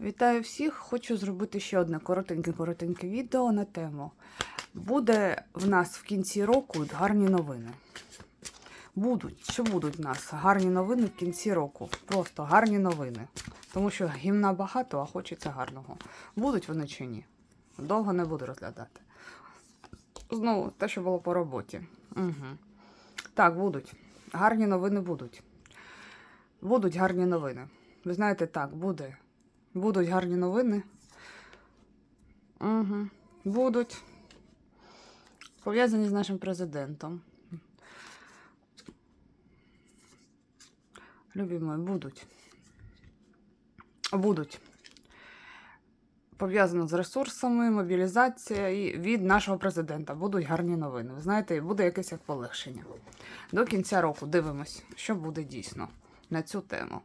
Вітаю всіх! Хочу зробити ще одне коротеньке-коротеньке відео на тему. Буде в нас в кінці року гарні новини. Будуть, що будуть в нас гарні новини в кінці року. Просто гарні новини. Тому що гімна багато, а хочеться гарного. Будуть вони чи ні? Довго не буду розглядати. Знову те, що було по роботі. Угу. Так, будуть. Гарні новини будуть. Будуть гарні новини. Ви знаєте, так, буде. Будуть гарні новини. Угу. Будуть. Пов'язані з нашим президентом. Любі мої, будуть. Будуть. Пов'язано з ресурсами, мобілізація і від нашого президента. Будуть гарні новини. Ви знаєте, буде якесь як полегшення. До кінця року дивимось, що буде дійсно на цю тему.